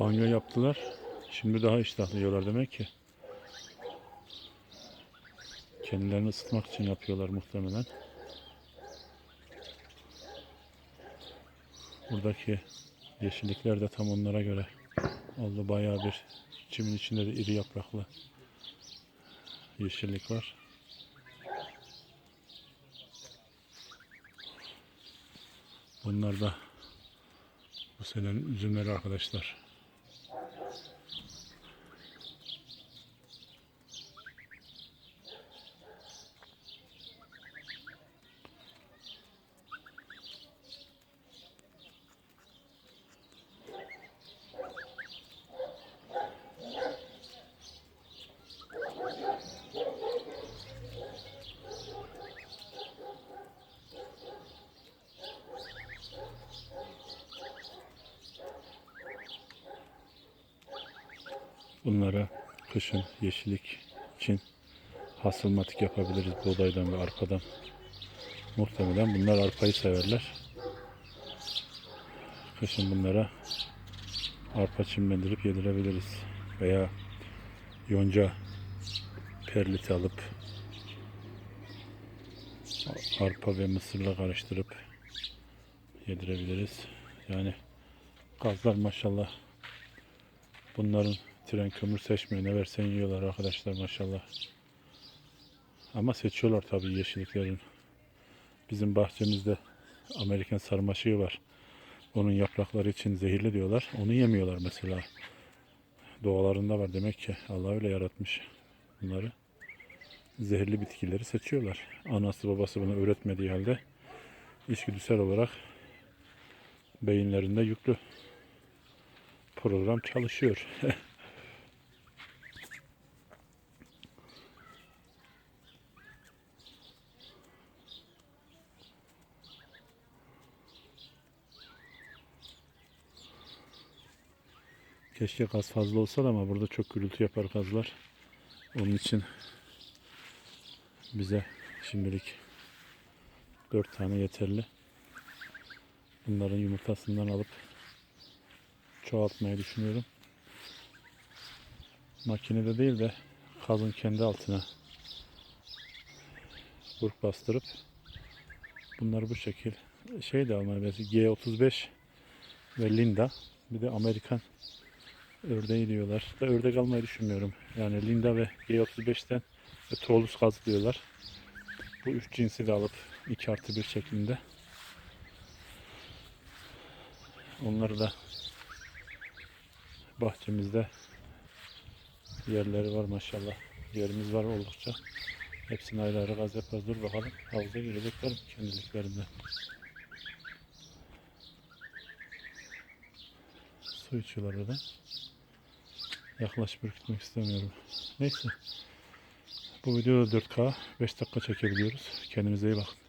Banyo yaptılar. Şimdi daha iştahlı yiyorlar demek ki. Kendilerini ısıtmak için yapıyorlar muhtemelen. Buradaki yeşillikler de tam onlara göre oldu. Bayağı bir çimin içinde de iri yapraklı yeşillik var. Bunlar da bu senenin üzümleri arkadaşlar. Bunlara kışın yeşillik için hasılmatik yapabiliriz buğdaydan ve arpadan. Muhtemelen bunlar arpayı severler. Kışın bunlara arpa çimlendirip yedirebiliriz. Veya yonca perliti alıp arpa ve mısırla karıştırıp yedirebiliriz. Yani gazlar maşallah bunların tren kömür seçmiyor. Ne versen yiyorlar arkadaşlar maşallah. Ama seçiyorlar tabii yeşilliklerin. Bizim bahçemizde Amerikan sarmaşığı var. Onun yaprakları için zehirli diyorlar. Onu yemiyorlar mesela. Doğalarında var demek ki. Allah öyle yaratmış bunları. Zehirli bitkileri seçiyorlar. Anası babası bunu öğretmediği halde içgüdüsel olarak beyinlerinde yüklü program çalışıyor. Keşke gaz fazla olsa ama burada çok gürültü yapar gazlar. Onun için bize şimdilik 4 tane yeterli. Bunların yumurtasından alıp çoğaltmayı düşünüyorum. Makinede değil de kazın kendi altına burk bastırıp bunları bu şekil şey de almaya benziyor. G35 ve Linda bir de Amerikan ördeği diyorlar. Da ördek almayı düşünmüyorum. Yani Linda ve G35'ten ve Tolus kaz diyorlar. Bu üç cinsi de alıp 2 artı 1 şeklinde. Onları da bahçemizde yerleri var maşallah. Yerimiz var oldukça. Hepsini ayrı ayrı gaz yaparız. Dur bakalım. Havuza girecekler mi kendiliklerinden? Su içiyorlar orada. Yaklaşıp ürkütmek istemiyorum. Neyse. Bu videoda 4K 5 dakika çekebiliyoruz. Kendinize iyi bakın.